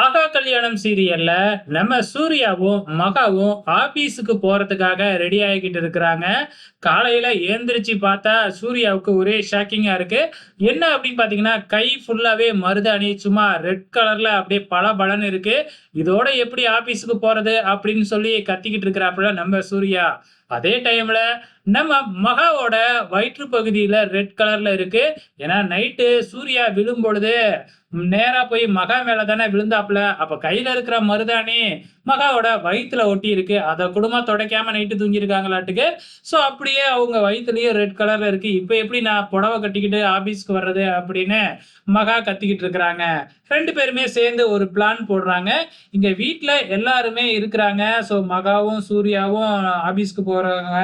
Hawkeye கல்யாணம் சீரியல்ல நம்ம சூர்யாவும் மகாவும் ஆபீஸுக்கு போறதுக்காக ரெடி ஆகிக்கிட்டு இருக்கிறாங்க. காலையில ஏந்திரிச்சு பார்த்தா சூர்யாவுக்கு ஒரே ஷாக்கிங்கா இருக்கு. என்ன அப்படின்னு பாத்தீங்கன்னா கை ஃபுல்லாவே மருதாணி சும்மா ரெட் கலர்ல அப்படியே பல பலன் இருக்கு. இதோட எப்படி ஆபீஸுக்கு போறது அப்படின்னு சொல்லி கத்திக்கிட்டு இருக்கிறாப்புல நம்ம சூர்யா. அதே டைம்ல நம்ம மகாவோட வயிற்று பகுதியில ரெட் கலர்ல இருக்கு. ஏன்னா நைட்டு சூர்யா விழும் பொழுது நேரா போய் மகா மேல தானே விழுந்தாப்புல. அப்ப கையில இருக்கிற மருதாணி மகாவோட வயிற்றுல ஒட்டி இருக்கு. அதை குடும்பம் துடைக்காம நைட்டு தூங்கியிருக்காங்களாட்டுக்கு. ஸோ அப்படியே அவங்க வயிற்றுலயே ரெட் கலர்ல இருக்கு. இப்போ எப்படி நான் புடவை கட்டிக்கிட்டு ஆபீஸ்க்கு வர்றது அப்படின்னு மகா கத்திக்கிட்டு இருக்கிறாங்க. ரெண்டு பேருமே சேர்ந்து ஒரு பிளான் போடுறாங்க. இங்க வீட்டில் எல்லாருமே இருக்கிறாங்க. ஸோ மகாவும் சூர்யாவும் ஆபீஸ்க்கு போறாங்க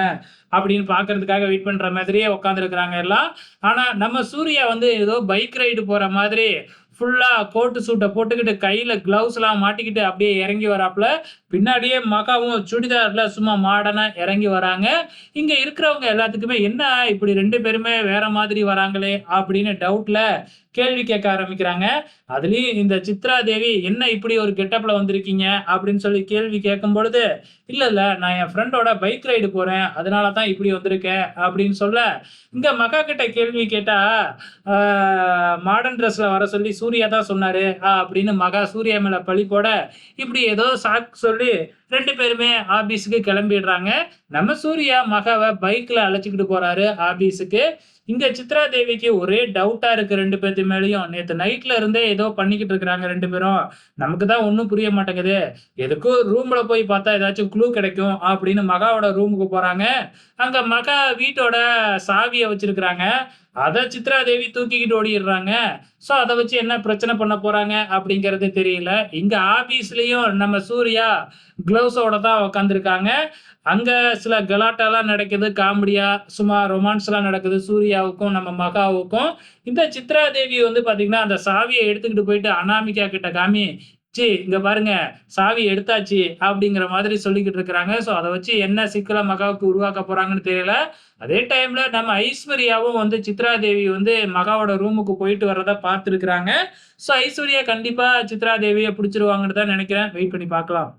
அப்படின்னு பாக்குறதுக்காக வெயிட் பண்ற மாதிரியே உட்காந்துருக்குறாங்க எல்லாம். ஆனா நம்ம சூர்யா வந்து ஏதோ பைக் ரைடு போற மாதிரி ஃபுல்லா கோட்டு சூட்டை போட்டுக்கிட்டு கையில கிளவுஸ் எல்லாம் மாட்டிக்கிட்டு அப்படியே இறங்கி வராப்புல பின்னாடியே மகாவும் சுடிதார்ல சும்மா மாடனா இறங்கி வராங்க. இங்க இருக்கிறவங்க எல்லாத்துக்குமே என்ன இப்படி ரெண்டு பேருமே வேற மாதிரி வராங்களே? அப்படின்னு டவுட்ல கேள்வி கேட்க ஆரம்பிக்கிறாங்க. அதுலயும் இந்த சித்ரா தேவி என்ன இப்படி ஒரு கெட்டப்ல வந்திருக்கீங்க? அப்படின்னு சொல்லி கேள்வி கேட்கும் பொழுது இல்ல இல்ல நான் என் ஃப்ரெண்டோட பைக் ரைடு போறேன். அதனால தான் இப்படி வந்திருக்கேன். அப்படின்னு சொல்ல இங்க மகா கிட்ட கேள்வி கேட்டா மாடர்ன் ட்ரெஸ்ல வர சொல்லி சூர்யா தான் சொன்னாரு. அப்படின்னு மகா சூர்யா மேல பழி போட இப்படி ஏதோ சாக் சொல்லி ரெண்டு பேருமே ஆபீஸுக்கு கிளம்பிடுறாங்க. நம்ம சூர்யா மகாவை பைக்ல அழைச்சிக்கிட்டு போறாரு ஆபீஸுக்கு. இங்க சித்ரா தேவிக்கு ஒரே டவுட்டா இருக்கு ரெண்டு பேர்த்து மேலேயும். நேத்து நைட்ல இருந்தே ஏதோ பண்ணிக்கிட்டு இருக்கிறாங்க ரெண்டு பேரும். நமக்கு தான் ஒன்றும் புரிய மாட்டேங்குது. எதுக்கும் ரூம்ல போய் பார்த்தா ஏதாச்சும் க்ளூ கிடைக்கும் அப்படின்னு மகாவோட ரூமுக்கு போறாங்க. அங்க மகா வீட்டோட சாவியை வச்சிருக்கிறாங்க. அதை சித்ரா தேவி தூக்கிக்கிட்டு ஓடிடுறாங்க. ஸோ அதை வச்சு என்ன பிரச்சனை பண்ண போறாங்க அப்படிங்கிறது தெரியல. இங்க ஆபீஸ்லயும் நம்ம சூர்யா க்ளவுஸோட தான் உக்காந்துருக்காங்க. அங்க சில கலாட்டாலாம் நடக்குது காமெடியா சும்மா ரொமான்ஸ்லாம் நடக்குது சூர்யாவுக்கும் நம்ம மகாவுக்கும். இந்த சித்ரா தேவி வந்து பாத்தீங்கன்னா அந்த சாவியை எடுத்துக்கிட்டு போயிட்டு அனாமிகா கிட்ட காமி ஜி இங்க பாருங்க சாவி எடுத்தாச்சு அப்படிங்கிற மாதிரி சொல்லிக்கிட்டு இருக்கிறாங்க. ஸோ அதை வச்சு என்ன சிக்கலை மகாவுக்கு உருவாக்க போறாங்கன்னு தெரியல. அதே டைம்ல நம்ம ஐஸ்வர்யாவும் வந்து சித்ரா தேவி வந்து மகாவோட ரூமுக்கு போயிட்டு வர்றத பார்த்துருக்குறாங்க. ஸோ ஐஸ்வர்யா கண்டிப்பா சித்ரா தேவியை பிடிச்சிருவாங்கன்னு தான் நினைக்கிறேன். வெயிட் பண்ணி பார்க்கலாம்.